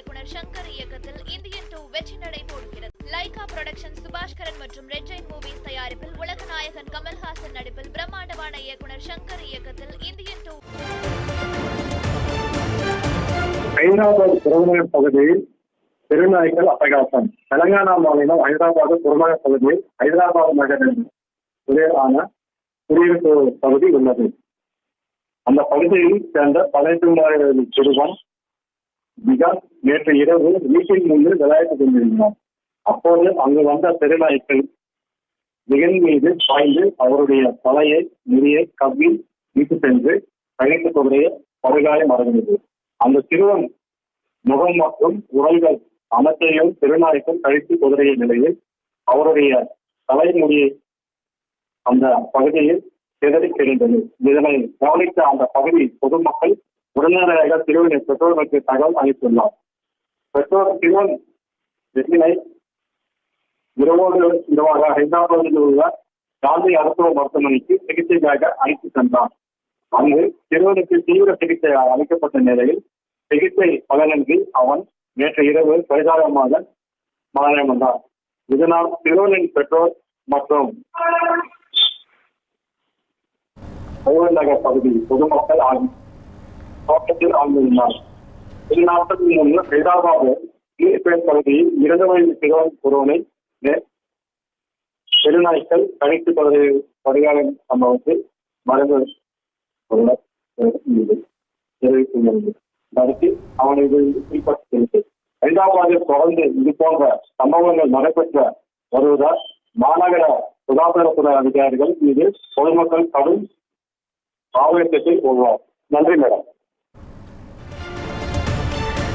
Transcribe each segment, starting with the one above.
இயக்குனர் சங்கர் இயக்கத்தில் Indian two வெற்றி நடை போடுகிறது. லைகா புரொடக்ஷன் சுபாஷ்கரன் மற்றும் ரெட் ஜெயின் மூவிஸ் தயாரிப்பில் உலக நாயகன் கமல்ஹாசன் நடிப்பில் பிரம்மாண்டமான இயக்குனர் சங்கர் இயக்கத்தில் இந்தியன் டூ ஹைதராபாத் புறநகர் பகுதியில் தெருநாய்கள் அட்டகாசம். தெலங்கானா மாநிலம் ஹைதராபாத் புறநகர் பகுதியில் ஹைதராபாத் நகரின் இடையிலான குடியிருப்பு பகுதி உள்ளது. அந்த பகுதியில் சேர்ந்த பதினெட்டு சிறுவன் மிக நேற்று இரவு வீட்டில் முன்பு விளையாட்டுக் கொண்டிருந்தார் அப்போது அங்கு வந்த தெருநாய்க்கள் மிகன் மீது பாய்ந்து அவருடைய தலையை முடியை கவ்வி வீட்டு சென்று கழித்து கொண்டே படுகாயம் அடைந்தது. அந்த சிறுவன் முகம் மற்றும் உடல்கள் அனைத்தையும் திருநாய்க்கும் கழித்து குதிரைய நிலையில் அவருடைய தலைமுடியை அந்த பகுதியில் சிதறி கிடந்தது இதனை கவனித்த அந்த பகுதி பொதுமக்கள் உடனடியாக சிறுவனின் பெற்றோர்களுக்கு தகவல் அளித்துள்ளார். பெற்றோர் சிறுவன் வெற்றினை இரவோடு இரவாக ஹைதராபாத்தில் உள்ள காந்தி அரசு மருத்துவமனைக்கு சிகிச்சைக்காக அழைத்து சென்றார். அங்கு சிறுவனுக்கு தீவிர சிகிச்சை அளிக்கப்பட்ட நிலையில் சிகிச்சை பலனின்றி அவன் நேற்று இரவு பரிதாபமாக மரணமடைந்தார். இதனால் சிறுவனின் பெற்றோர் மற்றும் கோவில் பகுதி பொதுமக்கள் ஆகும் தோட்டத்தில் ஆழ்ந்துள்ளார் இரு நாட்களுக்கு முன்பு ஹைதராபாத் நீர்பேர் பகுதியில் இரண்டு வயது சிறுவன் ஒருவனை பெருநாய்க்கள் கணித்து பகுதி பரிகாரம் சம்பவத்தில் மருந்து நடத்தி தெரிவித்துள்ளது. அவனை குறிப்பிட்டிருந்தது ஹைதராபாத்தில் தொடர்ந்து இது போன்ற சம்பவங்கள் நடைபெற்ற வருவதால் மாநகர சுகாதாரத்துறை அதிகாரிகள் மீது பொதுமக்கள் கடும் ஆவேசத்தில் உள்ளார் நன்றி மேடம்.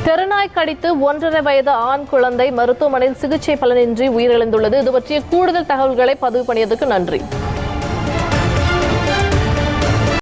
தெருநாய் கடித்து ஒன்றரை வயது ஆண் குழந்தை மருத்துவமனையில் சிகிச்சை பலனின்றி உயிரிழந்துள்ளது. இது பற்றிய கூடுதல் தகவல்களை பதிவு பண்ணியதுக்கு நன்றி.